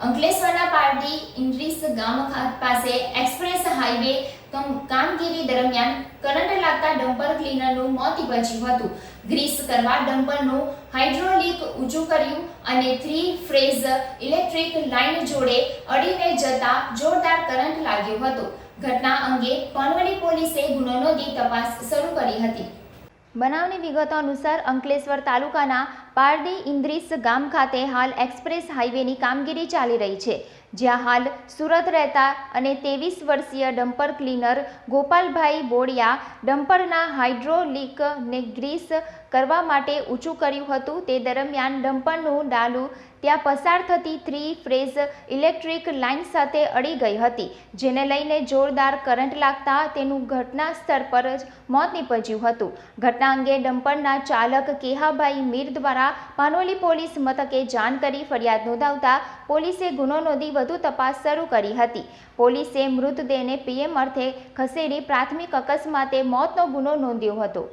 અંકલેશ્વરના પારડી ઇન્દ્રીસ ગામ પાસે એક્સપ્રેસ હાઈવે કમ- કામગીરી દરમિયાન કરંટ લાગતા ડમ્પર ક્લીનરનું મોત નીપજ્યું હતું. ગ્રીસ કરવા ડમ્પરનું હાઇડ્રોલિક ઊંચું કર્યું અને થ્રી ફ્રેઝ ઇલેક્ટ્રિક લાઇન જોડે અડીને જતા જોરદાર કરંટ લાગ્યો હતો. ઘટના અંગે પાનવડી પોલીસે ગુનો નોંધી તપાસ શરૂ કરી હતી. બનાવની વિગતો અનુસાર અંકલેશ્વર તાલુકાના પારડી ઇન્દ્રીસ ગામ ખાતે હાલ એક્સપ્રેસ હાઈવેની કામગીરી ચાલી રહી છે, જ્યાં હાલ સુરત રહેતા અને ત્રેવીસ વર્ષીય ડમ્પર ક્લીનર ગોપાલભાઈ બોડિયા ડમ્પરના હાઇડ્રોલિકને ગ્રીસ કરવા માટે ઊંચું કર્યું હતું. તે દરમિયાન ડમ્પરનું ડાલું ત્યાં પસાર થતી થ્રી ફ્રેઝ ઇલેક્ટ્રિક લાઇન સાથે અડી ગઈ હતી, જેને લઈને જોરદાર કરંટ લાગતા તેનું ઘટના સ્થળ પર જ મોત નીપજ્યું હતું. ઘટના અંગે ડમ્પરના ચાલક કેહાભાઈ મીર દ્વારા પાનોલી પોલીસ મથકે જાણ કરી ફરિયાદ નોંધાવતા પોલીસે ગુનો નોંધી વધુ તપાસ શરૂ કરી હતી. પોલીસે મૃતદેહને પીએમ અર્થે ખસેડી પ્રાથમિક અકસ્માતે મોતનો ગુનો નોંધ્યો હતો.